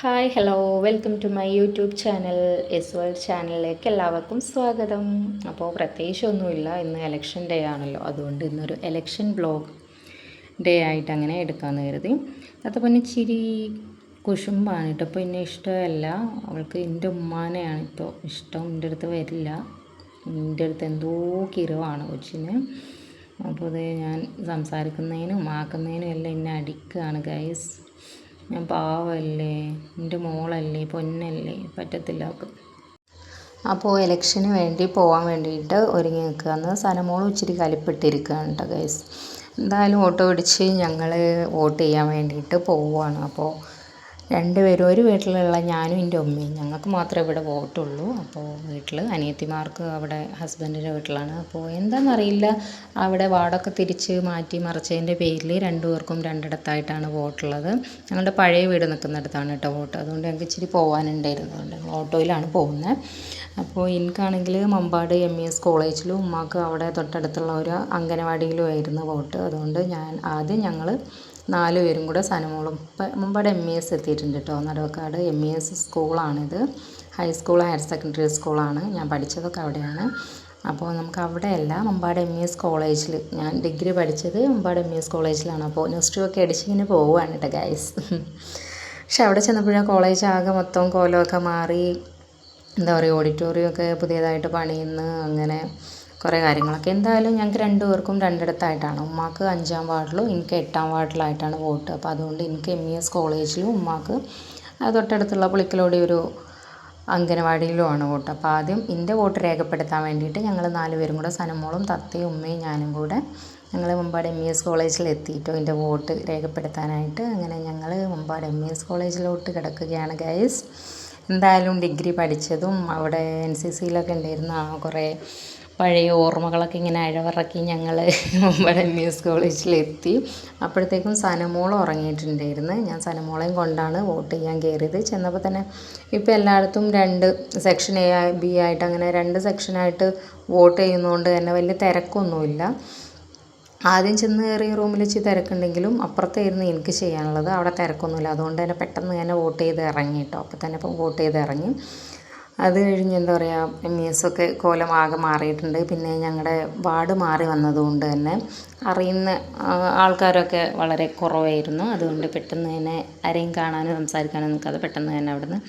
Hi hello welcome to my YouTube channel S world ചാനലിലേക്ക് എല്ലാവർക്കും സ്വാഗതം. അപ്പോൾ പ്രത്യേകിച്ചൊന്നുമില്ല ഇന്ന് എലക്ഷൻ ഡേ ആണല്ലോ. അതുകൊണ്ട് ഇന്നൊരു എലക്ഷൻ ബ്ലോഗ് ഡേ ആയിട്ട് അങ്ങനെ എടുക്കാമെന്ന് കരുതി. അതപ്പോൾ ചിരി കുശുമ്പാണ് കേട്ടോ. അപ്പോൾ എന്നെ ഇഷ്ടമല്ല. അവൾക്ക് എന്റെ ഉമ്മാനെയാണ് ഇപ്പോൾ ഇഷ്ടം. എന്റെ അടുത്ത് വരില്ല. എന്റെ അടുത്ത് എന്തോ കിരവാണ് കൊച്ചിന്. അപ്പോൾ അത് ഞാൻ സംസാരിക്കുന്നതിനും ആക്കുന്നതിനും എല്ലാം എന്നെ അടിക്കുകയാണ് ഗൈസ് ഞാൻ പാവമല്ലേ എന്റെ മോളല്ലേ പൊന്നല്ലേ പറ്റത്തില്ല അപ്പോൾ ഇലക്ഷന് വേണ്ടി പോകാൻ വേണ്ടിയിട്ട് ഒരുങ്ങി നിൽക്കുകയെന്ന് സനമോളും ഇച്ചിരി കലിപ്പെട്ടിരിക്കുകയാണ് കേട്ടോ ഗൈസ് എന്തായാലും ഓട്ടോ പിടിച്ച് ഞങ്ങൾ വോട്ട് ചെയ്യാൻ വേണ്ടിയിട്ട് പോവുകയാണ്. അപ്പോൾ രണ്ട് പേരും ഒരു വീട്ടിലുള്ള ഞാനും എന്റെ ഉമ്മയും. ഞങ്ങൾക്ക് മാത്രമേ ഇവിടെ വോട്ടുള്ളൂ. അപ്പോൾ വീട്ടിൽ അനിയത്തിമാർക്ക് അവിടെ ഹസ്ബൻഡിന്റെ വീട്ടിലാണ്. അപ്പോൾ എന്താണെന്നറിയില്ല അവിടെ വാർഡൊക്കെ തിരിച്ച് മാറ്റി മറിച്ചതിന്റെ പേരിൽ രണ്ടു പേർക്കും രണ്ടിടത്തായിട്ടാണ് വോട്ടുള്ളത്. ഞങ്ങളുടെ പഴയ വീട് നിൽക്കുന്നിടത്താണ് കേട്ടോ വോട്ട്. അതുകൊണ്ട് ഞങ്ങൾക്ക് ഇച്ചിരി പോകാനുണ്ടായിരുന്നു അതുകൊണ്ട് ഓട്ടോയിലാണ് പോകുന്നത്. അപ്പോൾ എനിക്കാണെങ്കിൽ മമ്പാട് എം ഇ എസ് കോളേജിലും ഉമ്മാക്ക് അവിടെ തൊട്ടടുത്തുള്ള ഒരു അംഗനവാടിയിലും ആയിരുന്നു വോട്ട്. അതുകൊണ്ട് ഞാൻ ആദ്യം ഞങ്ങൾ നാല് പേരും കൂടെ സനമോളും മുമ്പാട് എം ഇ എസ് എത്തിയിട്ടുണ്ട് കേട്ടോ നടവക്കാട് എം ഇ എസ് സ്കൂളാണിത്. ഹൈസ്കൂൾ ഹയർ സെക്കൻഡറി സ്കൂളാണ് ഞാൻ പഠിച്ചതൊക്കെ അവിടെയാണ്. അപ്പോൾ നമുക്ക് അവിടെയല്ല മുമ്പാട് എം ഇ എസ് കോളേജിൽ ഞാൻ ഡിഗ്രി പഠിച്ചത് മുമ്പാട് എം ഇ എസ് കോളേജിലാണ്. അപ്പോൾ നെക്സ്റ്റ് ഒക്കെ അടിച്ച് ഇങ്ങനെ പോവുകയാണ് കേട്ടോ ഗൈസ് പക്ഷെ അവിടെ ചെന്നപ്പോഴാണ് കോളേജ് ആകെ മൊത്തം കോലമൊക്കെ മാറി. എന്താ പറയുക ഓഡിറ്റോറിയം ഒക്കെ പുതിയതായിട്ട് പണിയുന്നു അങ്ങനെ കുറേ കാര്യങ്ങളൊക്കെ. എന്തായാലും ഞങ്ങൾക്ക് രണ്ട് പേർക്കും രണ്ടിടത്തായിട്ടാണ്. ഉമ്മാക്ക് അഞ്ചാം വാർഡിലും എനിക്ക് എട്ടാം വാർഡിലായിട്ടാണ് വോട്ട്. അപ്പോൾ അതുകൊണ്ട് എനിക്ക് എം ഇ എസ് കോളേജിലും ഉമ്മാക്ക് തൊട്ടടുത്തുള്ള പുളിക്കലോടി ഒരു അംഗനവാടിയിലുമാണ് വോട്ട്. അപ്പോൾ ആദ്യം എന്റെ വോട്ട് രേഖപ്പെടുത്താൻ വേണ്ടിയിട്ട് ഞങ്ങൾ നാല് പേരും കൂടെ സനമോളും തത്തയും ഉമ്മയും ഞാനും കൂടെ ഞങ്ങൾ മുമ്പാട് എം ഇ എസ് കോളേജിൽ എത്തിയിട്ടോ എന്റെ വോട്ട് രേഖപ്പെടുത്താനായിട്ട്. അങ്ങനെ ഞങ്ങൾ മുമ്പാട് എം ഇ എസ് കോളേജിലോട്ട് കിടക്കുകയാണ് ഗൈസ് എന്തായാലും ഡിഗ്രി പഠിച്ചതും അവിടെ എൻ സി സിയിലൊക്കെ ഉണ്ടായിരുന്ന ആ കുറേ പഴയ ഓർമ്മകളൊക്കെ ഇങ്ങനെ അഴവിറക്കി ഞങ്ങൾ മുമ്പടെ എം എസ് കോളേജിലെത്തി. അപ്പോഴത്തേക്കും സനമോൾ ഉറങ്ങിയിട്ടുണ്ടായിരുന്നു. ഞാൻ സനമോളെയും കൊണ്ടാണ് വോട്ട് ചെയ്യാൻ കയറിയത്. ചെന്നപ്പോൾ തന്നെ ഇപ്പോൾ എല്ലായിടത്തും രണ്ട് സെക്ഷൻ എ ബി ആയിട്ട് അങ്ങനെ രണ്ട് സെക്ഷനായിട്ട് വോട്ട് ചെയ്യുന്നതുകൊണ്ട് തന്നെ വലിയ തിരക്കൊന്നുമില്ല. ആദ്യം ചെന്ന് കയറിയ റൂമിൽ ഇച്ചിരി തിരക്കുണ്ടെങ്കിലും അപ്പുറത്തായിരുന്നു എനിക്ക് ചെയ്യാനുള്ളത്. അവിടെ തിരക്കൊന്നുമില്ല. അതുകൊണ്ട് തന്നെ പെട്ടെന്ന് തന്നെ വോട്ട് ചെയ്ത് ഇറങ്ങി കേട്ടോ. അപ്പോൾ തന്നെ ഇപ്പം വോട്ട് ചെയ്ത് ഇറങ്ങി. അത് കഴിഞ്ഞ് എന്താ പറയുക എം ഇ എസ് ഒക്കെ കോലം ആകെ മാറിയിട്ടുണ്ട്. പിന്നെ ഞങ്ങളുടെ വാർഡ് മാറി വന്നതുകൊണ്ട് തന്നെ അറിയുന്ന ആൾക്കാരൊക്കെ വളരെ കുറവായിരുന്നു. അതുകൊണ്ട് പെട്ടെന്ന് തന്നെ ആരെയും കാണാനും സംസാരിക്കാനും നിൽക്കാതെ പെട്ടെന്ന് തന്നെ അവിടുന്ന്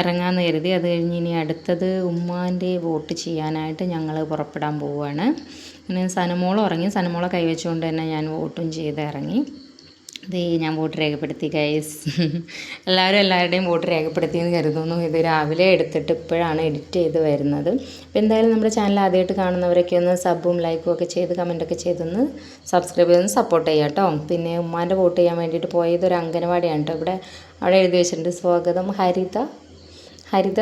ഇറങ്ങാമെന്ന് കരുതി. അത് കഴിഞ്ഞ് ഇനി അടുത്തത് ഉമ്മാന്റെ വോട്ട് ചെയ്യാനായിട്ട് ഞങ്ങൾ പുറപ്പെടാൻ പോവുകയാണ് പിന്നെ സനമോൾ ഉറങ്ങി സനമോളെ കൈവച്ചുകൊണ്ട് തന്നെ ഞാൻ വോട്ടും ചെയ്ത് ഇറങ്ങി. ഇത് ഞാൻ വോട്ട് രേഖപ്പെടുത്തി ഗൈസ് എല്ലാവരും എല്ലാവരുടെയും വോട്ട് രേഖപ്പെടുത്തി എന്ന് കരുതുന്നു. ഇത് രാവിലെ എടുത്തിട്ട് ഇപ്പോഴാണ് എഡിറ്റ് ചെയ്ത് വരുന്നത്. അപ്പോൾ എന്തായാലും നമ്മുടെ ചാനൽ ആദ്യമായിട്ട് കാണുന്നവരൊക്കെ ഒന്ന് സബും ലൈക്കും ഒക്കെ ചെയ്ത് കമന്റൊക്കെ ചെയ്തൊന്ന് സബ്സ്ക്രൈബ് ചെയ്തൊന്ന് സപ്പോർട്ട് ചെയ്യാം കേട്ടോ. പിന്നെ ഉമ്മാന്റെ വോട്ട് ചെയ്യാൻ വേണ്ടിയിട്ട് പോയത് ഒരു അംഗനവാടിയാണ് കേട്ടോ. ഇവിടെ അവിടെ എഴുതി വെച്ചിട്ടുണ്ട്. സ്വാഗതം ഹരിത. ഹരിത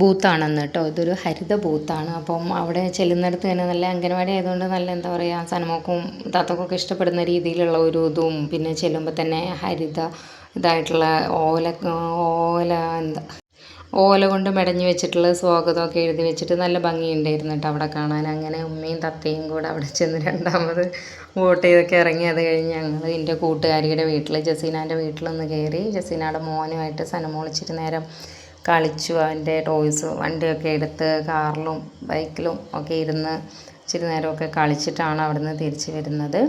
ബൂത്താണെന്ന് കേട്ടോ. ഇതൊരു ഹരിത ബൂത്താണ്. അപ്പം അവിടെ ചെല്ലുന്നിടത്ത് തന്നെ നല്ല അംഗനവാടി ആയതുകൊണ്ട് നല്ല എന്താ പറയുക സനമോക്കും താത്തക്കൊക്കെ ഇഷ്ടപ്പെടുന്ന രീതിയിലുള്ള ഒരു ഇതും പിന്നെ ചെല്ലുമ്പോൾ തന്നെ ഹരിത ഇതായിട്ടുള്ള ഓല ഓല എന്താ ഓല കൊണ്ട് മെടഞ്ഞു വെച്ചിട്ടുള്ള സ്വാഗതമൊക്കെ എഴുതി വെച്ചിട്ട് നല്ല ഭംഗിയുണ്ടായിരുന്നു കേട്ടോ അവിടെ കാണാൻ. അങ്ങനെ ഉമ്മയും തത്തയും കൂടെ അവിടെ ചെന്ന് രണ്ടാമത് വോട്ട് ചെയ്തൊക്കെ ഇറങ്ങി. അത് കഴിഞ്ഞ് ഞങ്ങൾ എന്റെ കൂട്ടുകാരിയുടെ വീട്ടിൽ ജസീനാന്റെ വീട്ടിലൊന്ന് കയറി. ജസീനയുടെ മോനുമായിട്ട് സനമോളിച്ചിട്ട് നേരം കളിച്ചു അവന്റെ ടോയ്സ് വണ്ടിയൊക്കെ എടുത്ത് കാറിലും ബൈക്കിലും ഒക്കെ ഇരുന്ന് ഇച്ചിരി നേരമൊക്കെ കളിച്ചിട്ടാണ് അവിടുന്ന് തിരിച്ച് വരുന്നത്.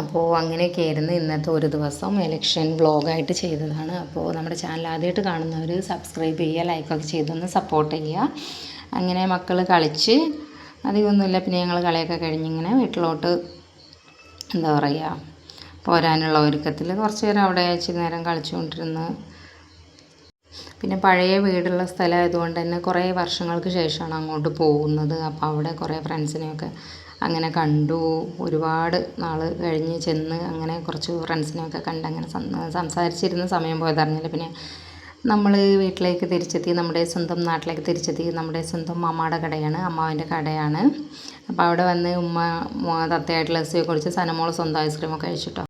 അപ്പോൾ അങ്ങനെയൊക്കെയായിരുന്നു ഇന്നത്തെ ഒരു ദിവസം എലക്ഷൻ വ്ളോഗായിട്ട് ചെയ്തതാണ്. അപ്പോൾ നമ്മുടെ ചാനൽ ആദ്യമായിട്ട് കാണുന്നവർ സബ്സ്ക്രൈബ് ചെയ്യുക ലൈക്കൊക്കെ ചെയ്തൊന്ന് സപ്പോർട്ട് ചെയ്യുക. അങ്ങനെ മക്കൾ കളിച്ച് അധികമൊന്നുമില്ല പിന്നെ ഞങ്ങൾ കളിയൊക്കെ കഴിഞ്ഞിങ്ങനെ വീട്ടിലോട്ട് എന്താ പറയുക പോരാനുള്ള ഒരുക്കത്തിൽ കുറച്ച് നേരം അവിടെ ഇച്ചിരി നേരം കളിച്ചുകൊണ്ടിരുന്ന് പിന്നെ പഴയ വീടുള്ള സ്ഥലമായതുകൊണ്ട് തന്നെ കുറേ വർഷങ്ങൾക്ക് ശേഷമാണ് അങ്ങോട്ട് പോകുന്നത്. അപ്പോൾ അവിടെ കുറേ ഫ്രണ്ട്സിനെയൊക്കെ അങ്ങനെ കണ്ടു. ഒരുപാട് നാൾ കഴിഞ്ഞ് ചെന്ന് അങ്ങനെ കുറച്ച് ഫ്രണ്ട്സിനെയൊക്കെ കണ്ട് അങ്ങനെ സംസാരിച്ചിരുന്ന സമയം പോയതറിഞ്ഞില്ല. പിന്നെ നമ്മൾ വീട്ടിലേക്ക് തിരിച്ചെത്തി നമ്മുടെ സ്വന്തം നാട്ടിലേക്ക് തിരിച്ചെത്തി. നമ്മുടെ സ്വന്തം അമ്മയുടെ കടയാണ് അമ്മാവിന്റെ കടയാണ്. അപ്പോൾ അവിടെ വന്ന് ഉമ്മ തത്തയായിട്ട് ലസ്സിയൊക്കെ കുറിച്ച് സനമോൾ സ്വന്തം ഐസ്ക്രീമൊക്കെ കഴിച്ചിട്ടോ?